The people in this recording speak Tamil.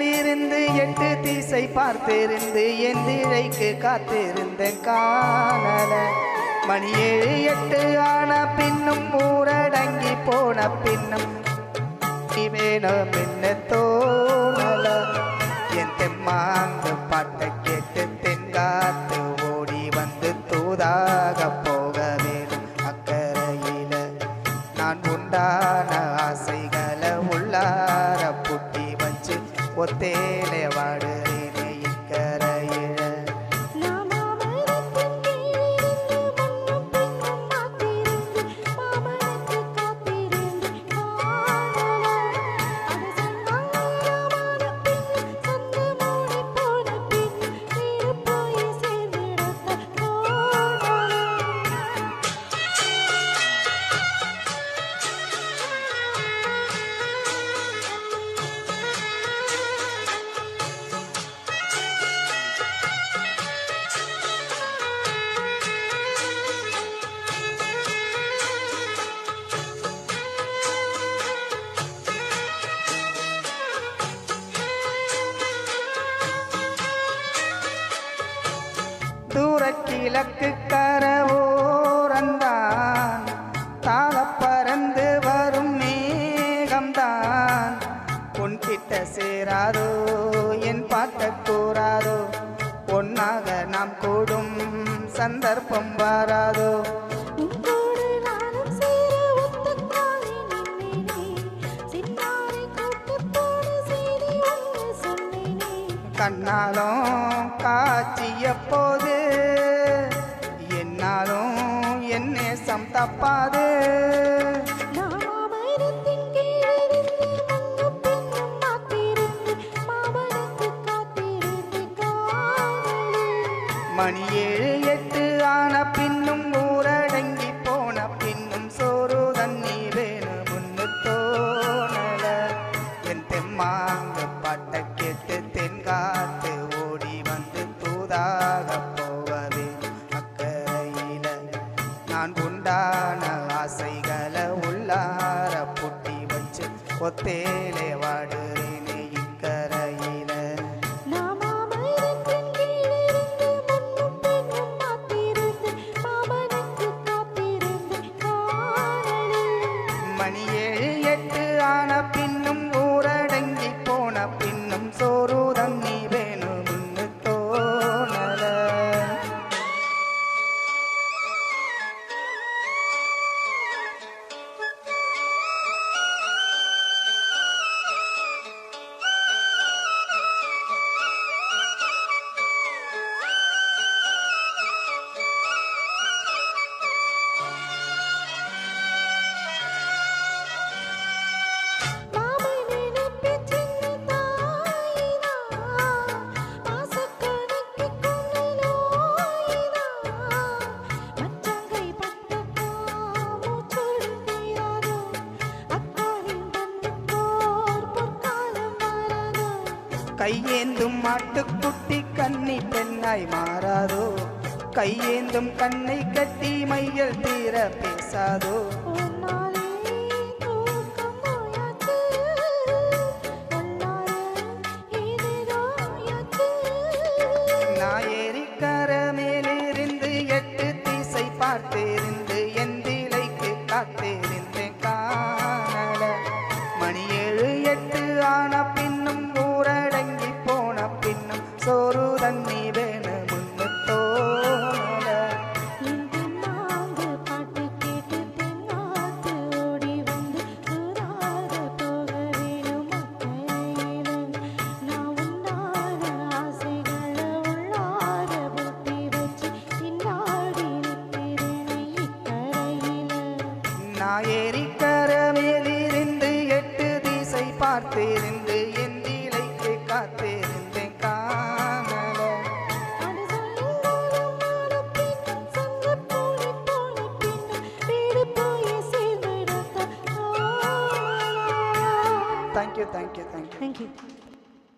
இருந்து எட்டு திசை பார்த்திருந்து என் திரைக்கு காத்திருந்த காணல. மணி ஏழு எட்டு ஆன பின்னும் ஊரடங்கி போன பின்னும் வேணும் பின்ன தோணல. என் தெம்மாங்கு பாட்டை கேட்டு தென்காத்து ஓடி வந்து தூதாக போக வேணும் அக்கறையில. நான் உண்டான ஆசைகளை உள்ளார ஒத்தேலே வாடுறேன். கிழக்கு கரவோரந்தான். தாள பறந்து வரும் மேகம்தான். உன்கிட்ட சேராதோ என் பார்த்த கூறாதோ ஒன்னாக நாம் கூடும் சந்தர்ப்பம் வராதோ. கண்ணாலும் காட்சிய போது என்னாலும் என் நேசம் தப்பாது. மணி ஏழு எட்டு ஆன பின்னும் ஊரடங்கி போன பின்னும் சோறு தண்ணி வேணும் முன்னு தோணல. என் தெம்மாங்க நான் உண்டான ஆசைகளை உள்ளார புட்டி வச்சு ஒத்தேலே வாடுறேனே இக்கரையில. மணி ஏழு எட்டு ஆன கையேந்தும் மாட்டுக்குட்டி கன்னி பெண்ணாய் மாறாதோ? கையேந்தும் கண்ணை கட்டி மையல் தீர பேசாதோ? நான் ஏரிக்கர மேலிருந்து எட்டு திசை பார்த்திருந்து நான் ஏரிக்கர மேலிருந்து எட்டு திசை பார்த்திருந்து என் திளைக்கு காத்திருந்தேன் காணல. Thank you thank you thank you Thank you.